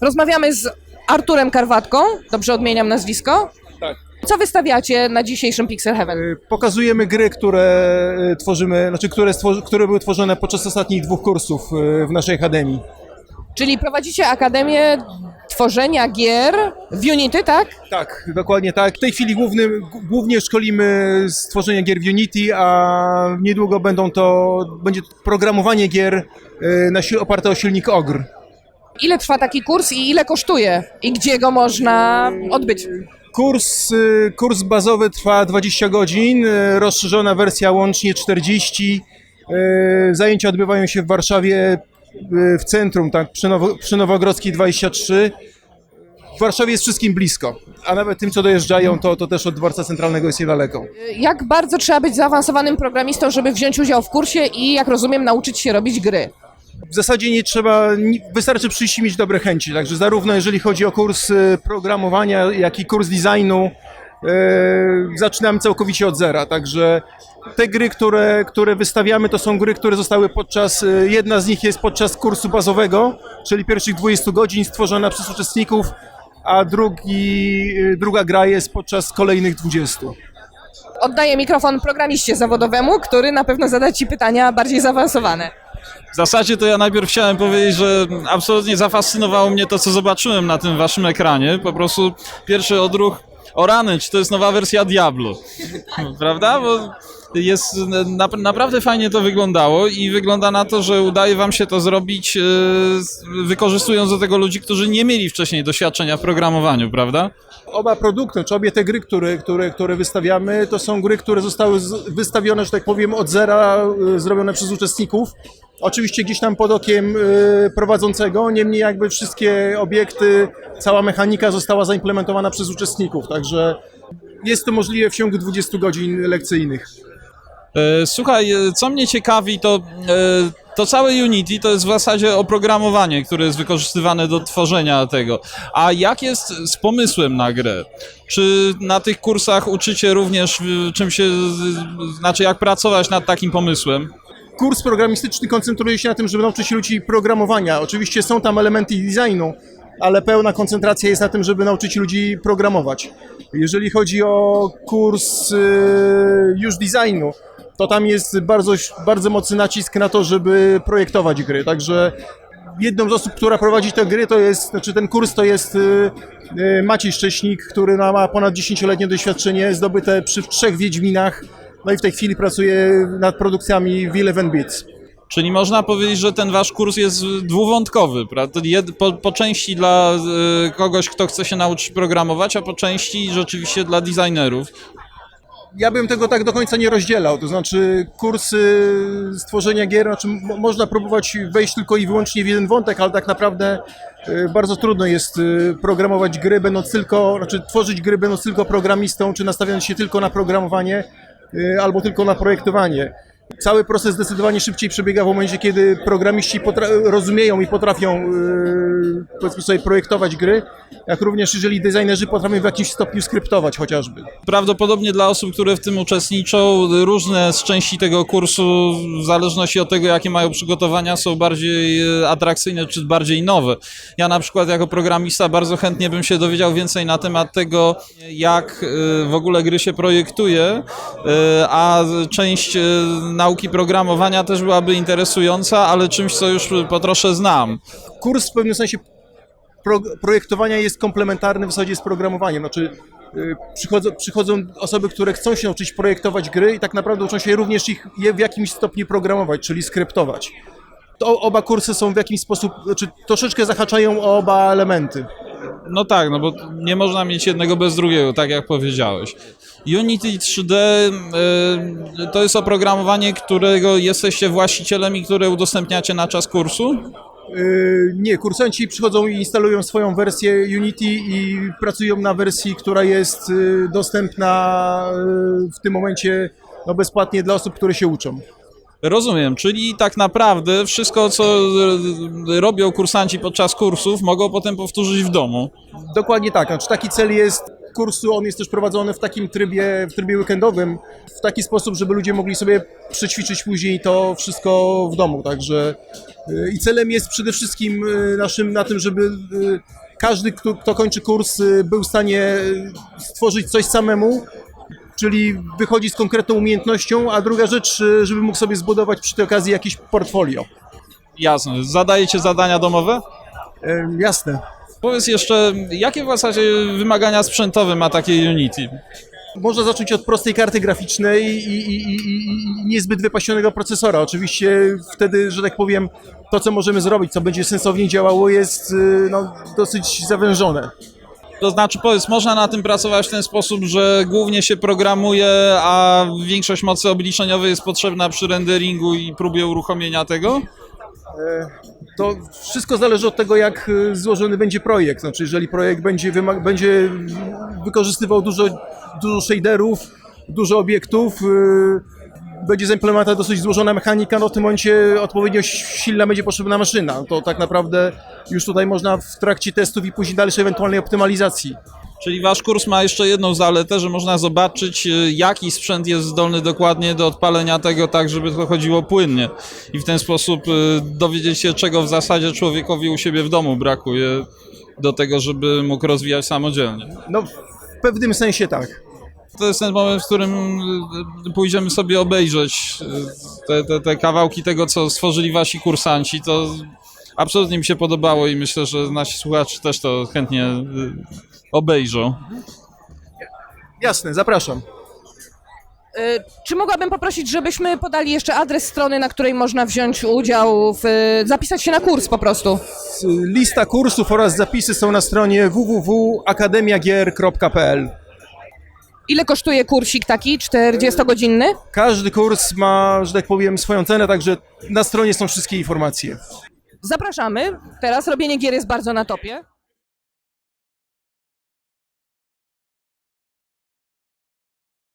Rozmawiamy z Arturem Karwatką, dobrze odmieniam nazwisko. Tak. Co wystawiacie na dzisiejszym Pixel Heaven? Y, Pokazujemy gry, które y, tworzymy, znaczy które, stworzy, które były tworzone podczas ostatnich dwóch kursów y, w naszej akademii. Czyli prowadzicie Akademię Tworzenia Gier w Unity, tak? Tak, dokładnie tak. W tej chwili główny, głównie szkolimy z tworzenia gier w Unity, a niedługo będą to, będzie to programowanie gier na oparte o silnik OGR. Ile trwa taki kurs i ile kosztuje? I gdzie go można odbyć? Kurs, y, kurs bazowy trwa 20 godzin, y, rozszerzona wersja łącznie 40. Y, Zajęcia odbywają się w Warszawie w centrum, tak, przy, Nowo, przy Nowogrodzkiej 23. W Warszawie jest wszystkim blisko, a nawet tym, co dojeżdżają, to, to też od dworca centralnego jest niedaleko. Jak bardzo trzeba być zaawansowanym programistą, żeby wziąć udział w kursie i, jak rozumiem, nauczyć się robić gry? W zasadzie nie trzeba, wystarczy przyjść i mieć dobre chęci, także zarówno jeżeli chodzi o kurs y, programowania, jak i kurs designu, y, zaczynamy całkowicie od zera, także te gry, które, które wystawiamy, to są gry, które zostały podczas, y, jedna z nich jest podczas kursu bazowego, czyli pierwszych 20 godzin stworzona przez uczestników, a drugi, druga gra jest podczas kolejnych 20. Oddaję mikrofon programiście zawodowemu, który na pewno zada Ci pytania bardziej zaawansowane. W zasadzie to ja najpierw chciałem powiedzieć, że absolutnie zafascynowało mnie to, co zobaczyłem na tym waszym ekranie. Po prostu pierwszy odruch, o rany, czy to jest nowa wersja Diablo, prawda? Bo jest, na, naprawdę fajnie to wyglądało i wygląda na to, że udaje wam się to zrobić e, wykorzystując do tego ludzi, którzy nie mieli wcześniej doświadczenia w programowaniu, prawda? Oba produkty, czy obie te gry, które, które, które wystawiamy, to są gry, które zostały wystawione, że tak powiem, od zera, y, zrobione przez uczestników. Oczywiście gdzieś tam pod okiem y, prowadzącego, niemniej jakby wszystkie obiekty, cała mechanika została zaimplementowana przez uczestników, także jest to możliwe w ciągu 20 godzin lekcyjnych. E, Słuchaj, e, co mnie ciekawi, to, e, to całe Unity to jest w zasadzie oprogramowanie, które jest wykorzystywane do tworzenia tego. A jak jest z pomysłem na grę? Czy na tych kursach uczycie również czym się, znaczy jak pracować nad takim pomysłem? Kurs programistyczny koncentruje się na tym, żeby nauczyć ludzi programowania. Oczywiście są tam elementy designu, ale pełna koncentracja jest na tym, żeby nauczyć ludzi programować. Jeżeli chodzi o kurs y, już designu, to tam jest bardzo, bardzo mocny nacisk na to, żeby projektować gry. Także jedną z osób, która prowadzi te gry, to jest, znaczy ten kurs to jest y, y, Maciej Szcześnik, który ma- ponad 10-letnie doświadczenie zdobyte przy trzech Wiedźminach, no i w tej chwili pracuje nad produkcjami w Eleven Beats. Czyli można powiedzieć, że ten wasz kurs jest dwuwątkowy, prawda? Po, po części dla e, kogoś, kto chce się nauczyć programować, a po części rzeczywiście dla designerów. Ja bym tego tak do końca nie rozdzielał, to znaczy kursy stworzenia gier, znaczy mo- można próbować wejść tylko i wyłącznie w jeden wątek, ale tak naprawdę y, bardzo trudno jest y, programować gry, będąc tylko, znaczy tworzyć gry będąc tylko programistą, czy nastawiając się tylko na programowanie, y, albo tylko na projektowanie. Cały proces zdecydowanie szybciej przebiega w momencie, kiedy programiści rozumieją i potrafią yy, powiedzmy sobie projektować gry, jak również jeżeli designerzy potrafią w jakimś stopniu skryptować chociażby. Prawdopodobnie dla osób, które w tym uczestniczą, różne z części tego kursu, w zależności od tego, jakie mają przygotowania, są bardziej e, atrakcyjne czy bardziej nowe. Ja na przykład jako programista bardzo chętnie bym się dowiedział więcej na temat tego, jak e, w ogóle gry się projektuje, e, a część nauki programowania też byłaby interesująca, ale czymś, co już po trosze znam. Kurs w pewnym sensie pro, projektowania jest komplementarny w zasadzie z programowaniem. Znaczy, yy, przychodzą, przychodzą osoby, które chcą się nauczyć projektować gry i tak naprawdę uczą się również ich je w jakimś stopniu programować, czyli skryptować. To oba kursy są w jakiś sposób, znaczy troszeczkę zahaczają o oba elementy. No tak, no bo nie można mieć jednego bez drugiego, tak jak powiedziałeś. Unity 3D y, to jest oprogramowanie, którego jesteście właścicielem i które udostępniacie na czas kursu? Yy, Nie, kursanci przychodzą i instalują swoją wersję Unity i pracują na wersji, która jest yy, dostępna w tym momencie no, bezpłatnie dla osób, które się uczą. Rozumiem, czyli tak naprawdę wszystko, co robią kursanci podczas kursów, mogą potem powtórzyć w domu. Dokładnie tak, znaczy taki cel jest kursu on jest też prowadzony w takim trybie, w trybie weekendowym, w taki sposób, żeby ludzie mogli sobie przećwiczyć później to wszystko w domu, także y, i celem jest przede wszystkim y, naszym na tym, żeby y, każdy, kto, kto kończy kurs, był w stanie stworzyć coś samemu, czyli wychodzi z konkretną umiejętnością, a druga rzecz, y, żeby mógł sobie zbudować przy tej okazji jakieś portfolio. Jasne. Zadajecie zadania domowe? E, jasne. Powiedz jeszcze, jakie w zasadzie wymagania sprzętowe ma takie Unity? Można zacząć od prostej karty graficznej i, i, i, i niezbyt wypasionego procesora. Oczywiście wtedy, że tak powiem, to co możemy zrobić, co będzie sensownie działało, jest y, no, dosyć zawężone. To znaczy, powiedz, można na tym pracować w ten sposób, że głównie się programuje, a większość mocy obliczeniowej jest potrzebna przy renderingu i próbie uruchomienia tego? To wszystko zależy od tego, jak y, złożony będzie projekt. Znaczy, jeżeli projekt będzie, będzie wykorzystywał dużo, dużo shaderów, dużo obiektów, y, będzie zaimplementowana dosyć złożona mechanika, no w tym momencie odpowiednio silna będzie potrzebna maszyna. To tak naprawdę już tutaj można w trakcie testów i później dalszej ewentualnej optymalizacji. Czyli wasz kurs ma jeszcze jedną zaletę, że można zobaczyć, y, jaki sprzęt jest zdolny dokładnie do odpalenia tego tak, żeby to chodziło płynnie. I w ten sposób y, dowiedzieć się, czego w zasadzie człowiekowi u siebie w domu brakuje do tego, żeby mógł rozwijać samodzielnie. No w pewnym sensie tak. To jest ten moment, w którym y, pójdziemy sobie obejrzeć y, te, te, te kawałki tego, co stworzyli wasi kursanci. To absolutnie mi się podobało i myślę, że nasi słuchacze też to chętnie y, obejrzą. Jasne, zapraszam. Y, Czy mogłabym poprosić, żebyśmy podali jeszcze adres strony, na której można wziąć udział, w, zapisać się na kurs po prostu? Lista kursów oraz zapisy są na stronie www.akademiagier.pl. Ile kosztuje kursik taki 40-godzinny? Każdy kurs ma, że tak powiem, swoją cenę, także na stronie są wszystkie informacje. Zapraszamy. Teraz robienie gier jest bardzo na topie.